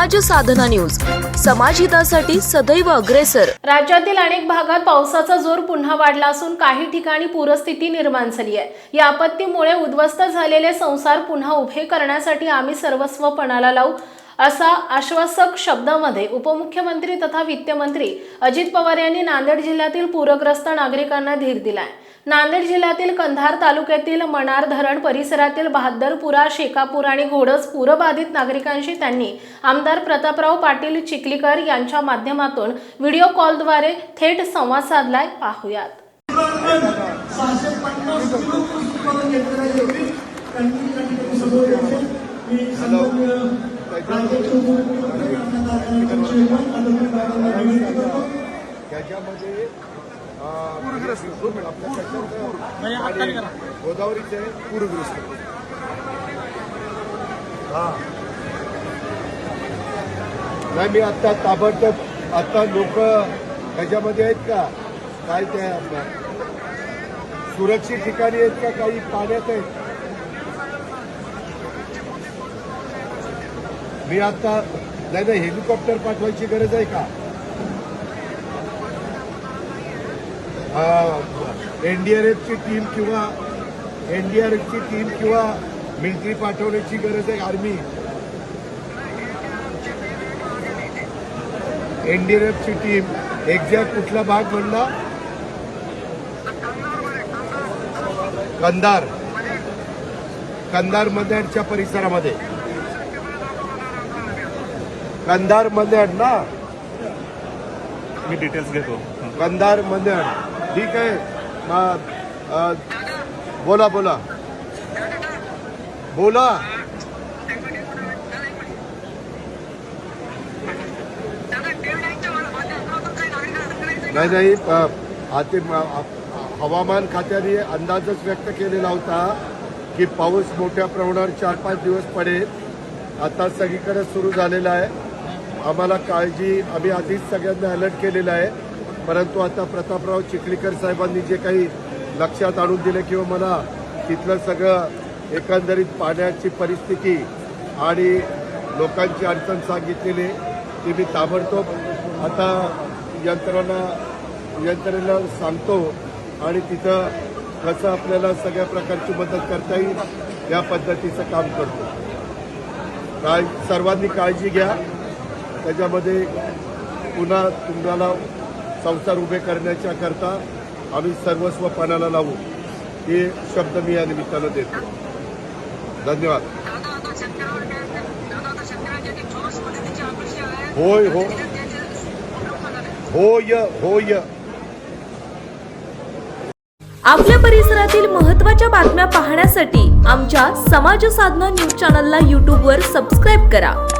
साधना news. समाजहितासाठी सदैव अग्रेसर. राज्यातील अनेक भागात पावसाचा जोर पुन्हा वाढला असून काही ठिकाणी पूरस्थिती निर्माण झाली आहे. या आपत्तीमुळे उद्ध्वस्त झालेले संसार पुन्हा उभे करण्यासाठी आम्ही सर्वस्व पणाला लावू असा आश्वासक शब्दामध्ये उपमुख्यमंत्री तथा वित्तमंत्री अजित पवार यांनी नांदेड जिल्ह्यातील पूरग्रस्त नागरिकांना धीर दिलाय. नांदेड जिल्ह्यातील कंधार तालुक्यातील मनार धरण परिसरातील बहादरपुरा शेकापूर आणि घोडस पूरबाधित नागरिकांशी त्यांनी आमदार प्रतापराव पाटील चिखलीकर यांच्या माध्यमातून व्हिडिओ कॉलद्वारे थेट संवाद साधलाय. पाहुयात. सहाशे पन्नास किलो उत्पादन घेतलेलं आहे. एवढी कंटिन्यू कंटिन्यू समोर येते मी सन्माननीय राज्याचे उपमुख्यमंत्री अण्णा दादांची आदरणीय पूरग्रस्त पूर पूर पूर आपल्या गोदावरीचे पूरग्रस्त हा नाही मी आता ताबडतोब आता लोक ह्याच्यामध्ये आहेत का काय ते सुरक्षित ठिकाणी आहेत का काही पाण्यात आहेत मी आता नाही नाही हेलिकॉप्टर पाठवायची गरज आहे का? एनडीआरएफची टीम किंवा एनडीआरएफची टीम किंवा मिलिटरी पाठवण्याची गरज आहे आर्मी एनडीआरएफची टीम एक्झॅक्ट कुठला भाग म्हणला कंधार. कंधार मध्यडच्या परिसरामध्ये. कंधार मध्यड ना मी डिटेल्स घेतो. कंधार मंदिर. ठीक आहे. मग, बोला बोला. बोला. नाही नाही अ, हवामान खात्याने अंदाजच व्यक्त केलेला होता की पाऊस मोठ्या प्रमाणावर चार पाच दिवस पडेल. आता सगळीकडे सुरू झालेला आहे. आम्हाला काळजी आम्ही आधीच सगळ्यांना अलर्ट केलेलं आहे. परंतु आता प्रतापराव चिखलीकर साहेबांनी जे काही लक्षात आणून दिलं किंवा मला तिथलं सगळं एकंदरीत पाण्याची परिस्थिती आणि लोकांची अडचण सांगितलेली ती मी ताबडतोब आता यंत्रणा यंत्रणेला सांगतो आणि तिथं कसं आपल्याला सगळ्या प्रकारची मदत करता येईल या पद्धतीचं काम करतो. काय सर्वांनी काळजी घ्या. त्याच्यामध्ये पुन्हा तुम्हाला संसार उभे करण्याच्या करता आम्ही सर्वस्व पणाला लावू. हे शब्द मी या निमित्तानं देतो. धन्यवाद. होय हो. होय होय. आपल्या परिसरातील महत्त्वाच्या बातम्या पाहण्यासाठी आमच्या समाज साधना न्यूज चॅनलला यूट्यूबवर सबस्क्राईब करा.